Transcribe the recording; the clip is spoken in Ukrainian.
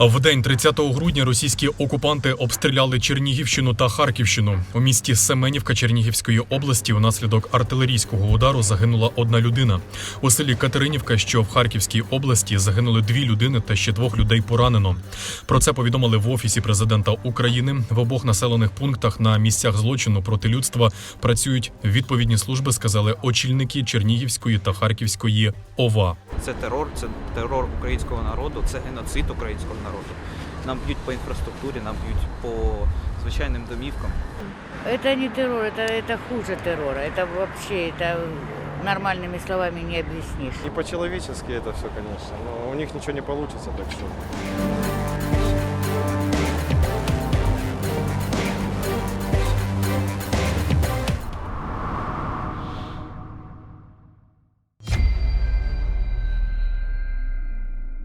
В день 30 грудня російські окупанти обстріляли Чернігівщину та Харківщину. У місті Семенівка Чернігівської області унаслідок артилерійського удару загинула одна людина. У селі Катеринівка, що в Харківській області, загинули дві людини та ще двох людей поранено. Про це повідомили в офісі президента України. В обох населених пунктах на місцях злочину проти людства працюють відповідні служби, сказали очільники Чернігівської та Харківської ОВА. Це терор, це терор українського народу, це геноцид українського народу. Нам б'ють по інфраструктурі, нам б'ють по звичайним домівкам. Это не террор, это, это хуже террора. Это вообще, это нормальными словами не объяснишь. Не по-человечески это все, конечно, но у них ничего не получится, так что